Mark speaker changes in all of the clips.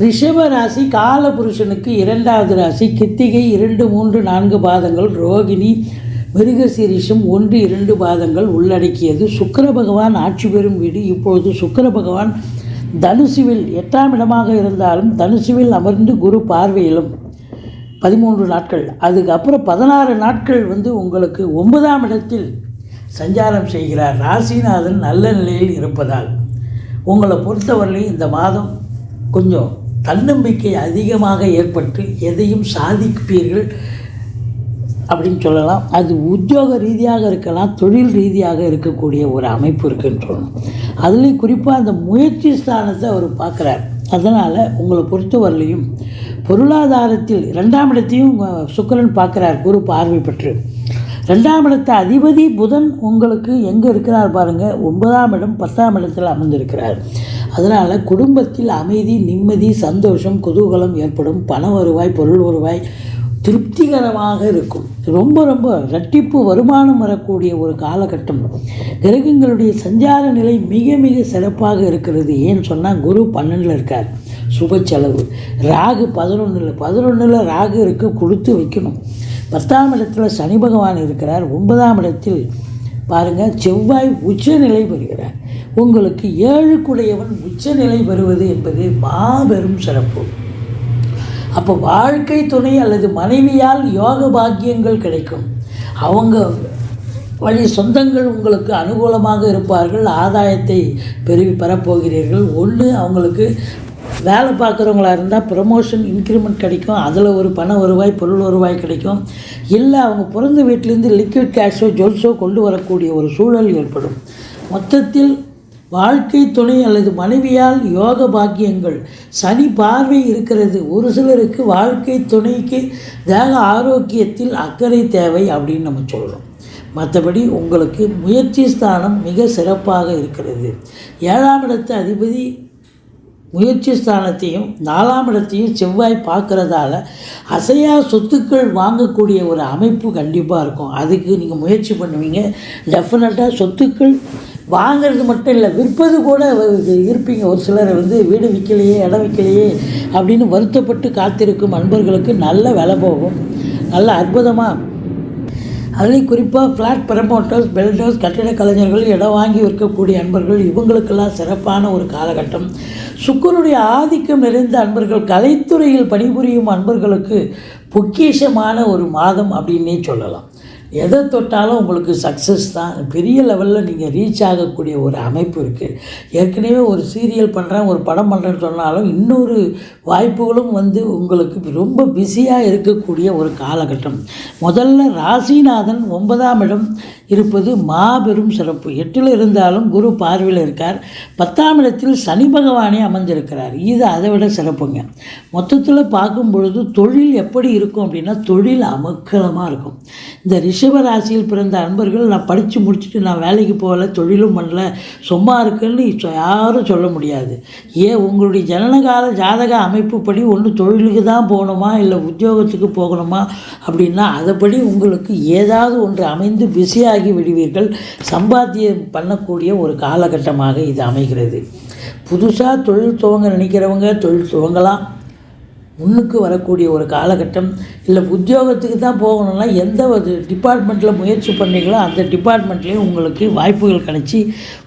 Speaker 1: ரிஷப ராசி காலபுருஷனுக்கு இரண்டாவது ராசி கித்திகை இரண்டு மூன்று நான்கு பாதங்கள் ரோகிணி மிருகசீரிஷம் ஒன்று இரண்டு பாதங்கள் உள்ளடக்கியது. சுக்கர பகவான் ஆட்சி பெறும் வீடு. இப்பொழுது சுக்கர பகவான் தனுசுவில் எட்டாம் இடமாக இருந்தாலும் தனுசுவில் அமர்ந்து குரு பார்வையிலும் பதிமூன்று நாட்கள். அதுக்கப்புறம் பதினாறு நாட்கள் வந்து உங்களுக்கு ஒன்பதாம் இடத்தில் சஞ்சாரம் செய்கிறார். ராசிநாதன் நல்ல நிலையில் இருப்பதால் உங்களை பொறுத்தவரையிலும் இந்த மாதம் கொஞ்சம் தன்னம்பிக்கை அதிகமாக ஏற்பட்டு எதையும் சாதிப்பீர்கள் அப்படின்னு சொல்லலாம். அது உத்தியோக ரீதியாக இருக்கலாம் தொழில் ரீதியாக இருக்கக்கூடிய ஒரு அமைப்பு இருக்குன்றோம். அதுலேயும் குறிப்பாக அந்த முயற்சி ஸ்தானத்தை அவர் பார்க்குறார். அதனால் உங்களை பொறுத்தவரையிலையும் பொருளாதாரத்தில் ரெண்டாம் இடத்தையும் சுக்கரன் பார்க்குறார் குரு பார்வை பெற்று. ரெண்டாம் இடத்த அதிபதி புதன் உங்களுக்கு எங்கே இருக்கிறார் பாருங்கள் ஒன்பதாம் இடம் பத்தாம் இடத்தில் அமர்ந்திருக்கிறார். அதனால் குடும்பத்தில் அமைதி நிம்மதி சந்தோஷம் குதூகலம் ஏற்படும். பண வருவாய் பொருள் வருவாய் திருப்திகரமாக இருக்கும். ரொம்ப ரொம்ப ரட்டிப்பு வருமானம் வரக்கூடிய ஒரு காலகட்டம். கிரகங்களுடைய சஞ்சார நிலை மிக மிக சிறப்பாக இருக்கிறது. ஏன்னு சொன்னால் குரு பன்னெண்டில் இருக்கார். சுப செலவு. ராகு பதினொன்றில் பதினொன்றில் ராகு இருக்க கொடுத்து வைக்கணும். பத்தாம் இடத்துல சனி பகவான் இருக்கிறார். ஒன்பதாம் இடத்தில் பாருங்கள் செவ்வாய் உச்சநிலை பெறுகிறார். உங்களுக்கு ஏழுக்குடையவன் உச்சநிலை வருவது என்பது மாபெரும் சிறப்பு. அப்போ வாழ்க்கை துணை அல்லது மனைவியால் யோக பாக்கியங்கள் கிடைக்கும். அவங்க வழி சொந்தங்கள் உங்களுக்கு அனுகூலமாக இருப்பார்கள் ஆதாயத்தை பெருவி பெறப்போகிறீர்கள். ஒன்று அவங்களுக்கு வேலை பார்க்குறவங்களா இருந்தால் ப்ரமோஷன் இன்க்ரிமெண்ட் கிடைக்கும். அதில் ஒரு பண வருவாய் பொருள் வருவாய் கிடைக்கும். இல்லை அவங்க பிறந்த வீட்டிலேருந்து லிக்விட் கேஷோ ஜுவல்ஸோ கொண்டு வரக்கூடிய ஒரு சூழல் ஏற்படும். மொத்தத்தில் வாழ்க்கை துணை அல்லது மனைவியால் யோக பாக்கியங்கள். சனி பார்வை இருக்கிறது. ஒரு சிலருக்கு வாழ்க்கை துணைக்கு தேக ஆரோக்கியத்தில் அக்கறை தேவை அப்படின்னு நம்ம சொல்கிறோம் மற்றபடி உங்களுக்கு முயற்சி ஸ்தானம் மிக சிறப்பாக இருக்கிறது. ஏழாம் இடத்து அதிபதி முயற்சி ஸ்தானத்தையும் நாலாம் இடத்தையும் செவ்வாய் பார்க்குறதால அசையா சொத்துக்கள் வாங்கக்கூடிய ஒரு அமைப்பு கண்டிப்பாக இருக்கும். அதுக்கு நீங்கள் முயற்சி பண்ணுவீங்க. டெஃபினட்டாக சொத்துக்கள் வாங்கிறது மட்டும் இல்லை விற்பது கூட இருப்பீங்க. ஒரு சிலர் வந்து வீடு விற்கலையே இடம் விற்கலையே அப்படின்னு வருத்தப்பட்டு காத்திருக்கும் அன்பர்களுக்கு நல்ல விலை போகும். நல்ல அற்புதமாக அதுலேயும் குறிப்பாக ஃப்ளாட் ப்ரமோட்டர்ஸ் பில்டர்ஸ் கட்டிட கலைஞர்கள் இடம் வாங்கி விற்கக்கூடிய அன்பர்கள் இவங்களுக்கெல்லாம் சிறப்பான ஒரு காலகட்டம். சுக்கருடைய ஆதிக்கம் நிறைந்த அன்பர்கள் கலைத்துறையில் பணிபுரியும் அன்பர்களுக்கு பொக்கிஷமான ஒரு மாதம் அப்படின்னே சொல்லலாம். எதை தொட்டாலும் உங்களுக்கு சக்ஸஸ் தான். பெரிய லெவலில் நீங்கள் ரீச் ஆகக்கூடிய ஒரு அமைப்பு இருக்குது ஏற்கனவே ஒரு சீரியல் பண்ணுறேன் ஒரு படம் பண்ணுறேன்னு சொன்னாலும் இன்னொரு வாய்ப்புகளும் வந்து உங்களுக்கு ரொம்ப பிஸியாக இருக்கக்கூடிய ஒரு காலகட்டம். முதல்ல ராசிநாதன் ஒன்பதாம் இடம் இருப்பது மாபெரும் சிறப்பு. எட்டில் இருந்தாலும் குரு பார்வையில் இருக்கார். பத்தாம் இடத்தில் சனி பகவானே அமர்ந்திருக்கிறார். இது அதை விட சிறப்புங்க. மொத்தத்தில் பார்க்கும் பொழுது தொழில் எப்படி இருக்கும் அப்படின்னா தொழில் அமக்கலமாக இருக்கும். இந்த ரிஷ் ரிஷபராசியில் பிறந்த அன்பர்கள் நான் படித்து முடிச்சுட்டு நான் வேலைக்கு போகல தொழிலும் பண்ணல சும்மா இருக்குன்னு யாரும் சொல்ல முடியாது. ஏன்? உங்களுடைய ஜனனகால ஜாதக அமைப்புப்படி ஒன்று தொழிலுக்கு தான் போகணுமா இல்லை உத்தியோகத்துக்கு போகணுமா அப்படின்னா அதைப்படி உங்களுக்கு ஏதாவது ஒன்று அமைந்து பிஸியாகி விடுவீர்கள். சம்பாத்தியம் பண்ணக்கூடிய ஒரு காலகட்டமாக இது அமைகிறது. புதுசாக தொழில் துவங்க நினைக்கிறவங்க தொழில் துவங்கலாம். முன்னுக்கு வரக்கூடிய ஒரு காலகட்டம் இல்லை உத்தியோகத்துக்கு தான் போகணும்னா எந்த ஒரு டிபார்ட்மெண்ட்டில் முயற்சி பண்ணீங்களோ அந்த டிபார்ட்மெண்ட்லேயும் உங்களுக்கு வாய்ப்புகள் கிடைச்சி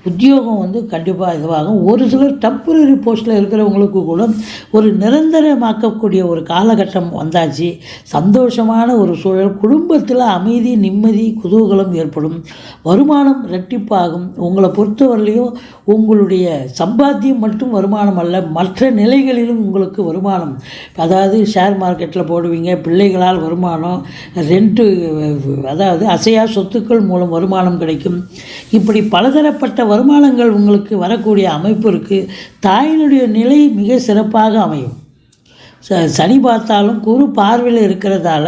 Speaker 1: உத்தியோகம் வந்து கண்டிப்பாக இதுவாகும். ஒரு சிலர் டெம்பரரி போஸ்ட்டில் இருக்கிறவங்களுக்கு கூட ஒரு நிரந்தரமாக்கக்கூடிய ஒரு காலகட்டம் வந்தாச்சு. சந்தோஷமான ஒரு சூழல் குடும்பத்தில் அமைதி நிம்மதி குதூகலம் ஏற்படும். வருமானம் ரெட்டிப்பாகும் உங்களை பொறுத்தவரையிலையும் உங்களுடைய சம்பாத்தியம் மட்டும் வருமானம் அல்ல மற்ற நிலைகளிலும் உங்களுக்கு வருமானம் அதாவது ஷேர் மார்க்கெட்டில் போடுவீங்க பிள்ளைகளால் வருமானம் ரெண்ட்டு அதாவது அசையா சொத்துக்கள் மூலம் வருமானம் கிடைக்கும். இப்படி பலதரப்பட்ட வருமானங்கள் உங்களுக்கு வரக்கூடிய அமைப்பு இருக்குது தாயினுடைய நிலை மிக சிறப்பாக அமையும். ச சனி பார்த்தாலும் குரு பார்வையில் இருக்கிறதால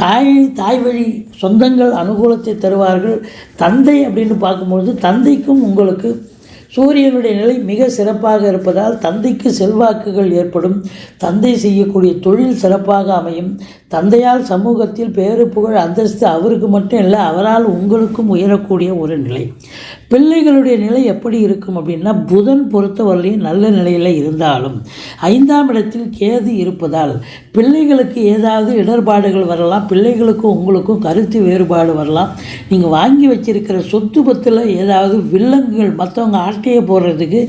Speaker 1: தாய் தாய் வழி சொந்தங்கள் அனுகூலத்தை தருவார்கள். தந்தை அப்படின்னு பார்க்கும்பொழுது தந்தைக்கும் உங்களுக்கு சூரியனுடைய நிலை மிக சிறப்பாக இருப்பதால் தந்தைக்கு செல்வாக்குகள் ஏற்படும். தந்தை செய்யக்கூடிய தொழில் சிறப்பாக அமையும். தந்தையால் சமூகத்தில் பேரு புகழ் அந்தஸ்து அவருக்கு மட்டும் இல்லை அவரால் உங்களுக்கும் உயரக்கூடிய ஒரு நிலை. பிள்ளைகளுடைய நிலை எப்படி இருக்கும் அப்படின்னா புதன் பொறுத்தவரையிலையும் நல்ல நிலையில் இருந்தாலும் ஐந்தாம் இடத்தில் கேது இருப்பதால் பிள்ளைகளுக்கு ஏதாவது இடர்பாடுகள் வரலாம் பிள்ளைகளுக்கும் உங்களுக்கும் கருத்து வேறுபாடு வரலாம். நீங்கள் வாங்கி வச்சிருக்கிற சொத்து பத்தில் ஏதாவது வில்லங்குகள் மற்றவங்க ஆட் ஆட்டையை போடுறதுக்கு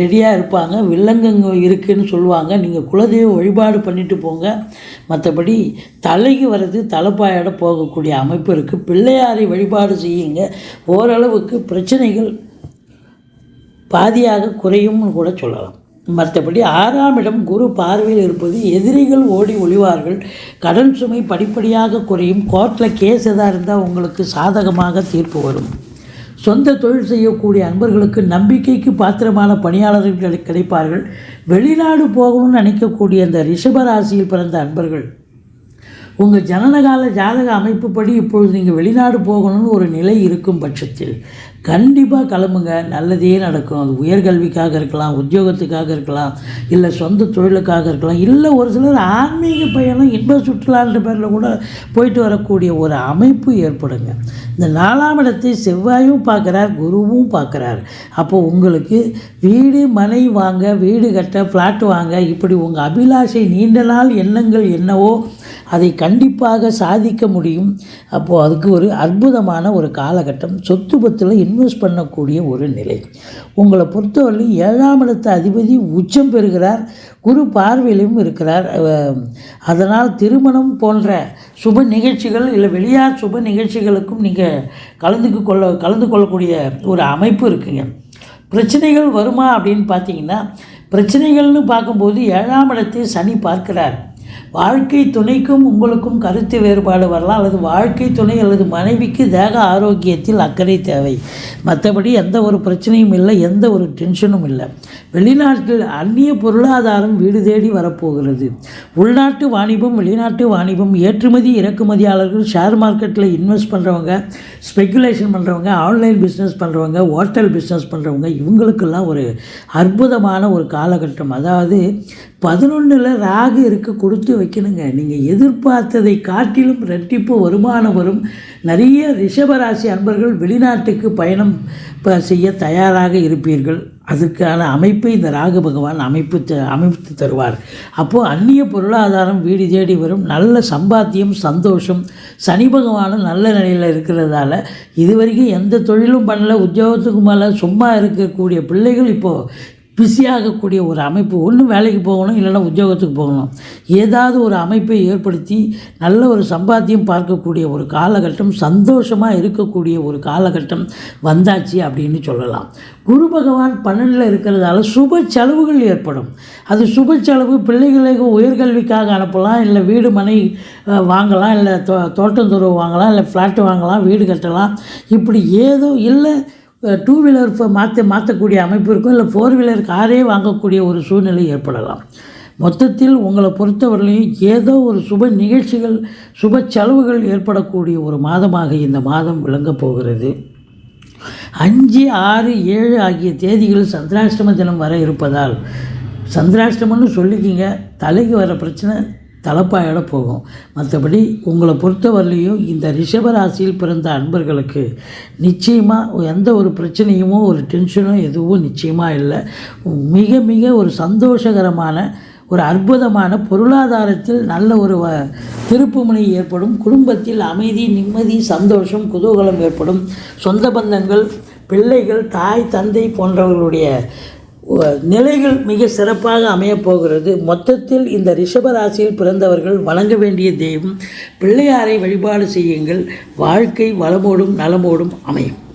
Speaker 1: ரெடியாக இருப்பாங்க. வில்லங்கங்க இருக்குதுன்னு சொல்லுவாங்க. நீங்கள் குலதெய்வ வழிபாடு பண்ணிட்டு போங்க. மற்றபடி தலைக்கு வர்றது தலைப்பாயோட போகக்கூடிய அமைப்பு இருக்குது பிள்ளையாரை வழிபாடு செய்யுங்க. ஓரளவுக்கு பிரச்சனைகள் பாதியாக குறையும்னு கூட சொல்லலாம். மற்றபடி ஆறாம் இடம் குரு பார்வையில் இருப்பது எதிரிகள் ஓடி ஒளிவார்கள். கடன் சுமை படிப்படியாக குறையும். கோர்ட்டில் கேஸ் எதாக இருந்தால் உங்களுக்கு சாதகமாக தீர்ப்பு வரும். சொந்த தொழில் செய்யக்கூடிய அன்பர்களுக்கு நம்பிக்கைக்கு பாத்திரமான பணியாளர்கள் கிடைப்பார்கள். வெளிநாடு போகணும்னு நினைக்கக்கூடிய அந்த ரிஷபராசியில் பிறந்த அன்பர்கள். உங்கள் ஜனனகால ஜாதக அமைப்புப்படி இப்பொழுது நீங்கள் வெளிநாடு போகணும்னு ஒரு நிலை இருக்கும் பட்சத்தில் கண்டிப்பாக கிளம்புங்க. நல்லதே நடக்கும். அது உயர்கல்விக்காக இருக்கலாம் உத்தியோகத்துக்காக இருக்கலாம் இல்லை சொந்த தொழிலுக்காக இருக்கலாம் இல்லை ஒரு சிலர் ஆன்மீக பயணம் இன்ப சுற்றுலான்ற பேரில் கூட போயிட்டு வரக்கூடிய ஒரு அமைப்பு ஏற்படுங்க. இந்த நாலாம் இடத்தை செவ்வாயும் பார்க்குறார் குருவும் பார்க்குறார். அப்போ உங்களுக்கு வீடு மனை வாங்க வீடு கட்ட ஃப்ளாட் வாங்க இப்படி உங்கள் அபிலாஷை நீண்ட நாள் எண்ணங்கள் என்னவோ அதை கண்டிப்பாக சாதிக்க முடியும். அப்போது அதுக்கு ஒரு அற்புதமான ஒரு காலகட்டம். சொத்து பத்தில் இன்வெஸ்ட் பண்ணக்கூடிய ஒரு நிலை. உங்களை பொறுத்தவரை ஏழாம் இடத்த அதிபதி உச்சம் பெறுகிறார் குரு பார்வையிலும் இருக்கிறார். அதனால் திருமணம் போன்ற சுப நிகழ்ச்சிகள் இல்லை வெளியார் சுப நிகழ்ச்சிகளுக்கும் நீங்கள் கலந்துக்கு கொள்ள கலந்து கொள்ளக்கூடிய ஒரு அமைப்பு இருக்குங்க. பிரச்சனைகள் வருமா அப்படின்னு பார்த்தீங்கன்னா பிரச்சனைகள்னு பார்க்கும்போது ஏழாம் இடத்தை சனி பார்க்கிறார். வாழ்க்கை துணைக்கும் உங்களுக்கும் கருத்து வேறுபாடு வரலாம். அல்லது வாழ்க்கை துணை அல்லது மனைவிக்கு தேக ஆரோக்கியத்தில் அக்கறை தேவை. மற்றபடி எந்த ஒரு பிரச்சனையும் இல்லை எந்த ஒரு டென்ஷனும் இல்லை. வெளிநாட்டில் அந்நிய பொருளாதாரம் வீடு தேடி வரப்போகிறது. உள்நாட்டு வாணிபம் வெளிநாட்டு வாணிபம் ஏற்றுமதி இறக்குமதியாளர்கள் ஷேர் மார்க்கெட்டில் இன்வெஸ்ட் பண்ணுறவங்க ஸ்பெக்குலேஷன் பண்ணுறவங்க ஆன்லைன் பிஸ்னஸ் பண்ணுறவங்க ஹோட்டல் பிஸ்னஸ் பண்ணுறவங்க இவங்களுக்கெல்லாம் ஒரு அற்புதமான ஒரு காலகட்டம். அதாவது பதினொன்றில் ராகு இருக்க கொடுத்து வைக்கணுங்க. நீங்கள் எதிர்பார்த்ததை காட்டிலும் ரெட்டிப்பு வருமானம் வரும். நிறைய ரிஷபராசி அன்பர்கள் வெளிநாட்டுக்கு பயணம் செய்ய தயாராக இருப்பீர்கள். அதற்கான அமைப்பை இந்த ராகு பகவான் அமைப்பு த- அமைத்து தருவார். அப்போது அந்நிய பொருளாதாரம் வீடு தேடி வரும். நல்ல சம்பாத்தியம் சந்தோஷம். சனி பகவானும் நல்ல நிலையில் இருக்கிறதால இது வரைக்கும் எந்த தொழிலும் பண்ணல. உத்தியோகத்துக்கு மேலே சும்மா இருக்கக்கூடிய பிள்ளைகள் இப்போது பிஸியாகக்கூடிய ஒரு அமைப்பு. ஒன்று வேலைக்கு போகணும் இல்லைன்னா உத்தியோகத்துக்கு போகணும். ஏதாவது ஒரு அமைப்பை ஏற்படுத்தி நல்ல ஒரு சம்பாத்தியம் பார்க்கக்கூடிய ஒரு காலகட்டம் சந்தோஷமாக இருக்கக்கூடிய ஒரு காலகட்டம் வந்தாச்சு அப்படின்னு சொல்லலாம். குரு பகவான் பன்னெண்டில் இருக்கிறதால சுப செலவுகள் ஏற்படும். அது சுப செலவு பிள்ளைகளுக்கு உயர்கல்விக்காக அனுப்பலாம் இல்லை வீடு மனை வாங்கலாம் இல்லை தோ தோட்டம் துறவு வாங்கலாம் இல்லை ஃப்ளாட்டு வாங்கலாம் வீடு கட்டலாம். இப்படி ஏதோ இல்லை டூ வீலர் இப்போ மாற்ற மாற்றக்கூடிய அமைப்பு இருக்கும் இல்லை ஃபோர் வீலர் காரே வாங்கக்கூடிய ஒரு சூழ்நிலை ஏற்படலாம். மொத்தத்தில் உங்களை பொறுத்தவரையிலையும் ஏதோ ஒரு சுப நிகழ்ச்சிகள் சுப செலவுகள் ஏற்படக்கூடிய ஒரு மாதமாக இந்த மாதம் விளங்கப் போகிறது. அஞ்சு ஆறு ஏழு ஆகிய தேதிகள் சந்திராஷ்டம தினம் வர இருப்பதால் சந்திராஷ்டமம்னு சொல்லிக்கிங்க தலைக்கு வர பிரச்சனை தலைப்பாயோட போகும். மற்றபடி உங்களை பொறுத்தவரையிலையும் இந்த ரிஷபராசியில் பிறந்த அன்பர்களுக்கு நிச்சயமாக எந்த ஒரு பிரச்சனையுமோ ஒரு டென்ஷனும் எதுவும் நிச்சயமாக இல்லை. மிக மிக ஒரு சந்தோஷகரமான ஒரு அற்புதமான பொருளாதாரத்தில் நல்ல ஒரு வ திருப்புமுனை ஏற்படும். குடும்பத்தில் அமைதி நிம்மதி சந்தோஷம் குதூகலம் ஏற்படும். சொந்த பந்தங்கள் பிள்ளைகள் தாய் தந்தை போன்றவர்களுடைய நிலைகள் மிக சிறப்பாக அமையப் போகிறது. மொத்தத்தில் இந்த ரிஷபராசியில் பிறந்தவர்கள் வணங்க வேண்டிய தெய்வம் பிள்ளையாரை வழிபாடு செய்யுங்கள். வாழ்க்கை வளமோடும் நலமோடும் அமையும்.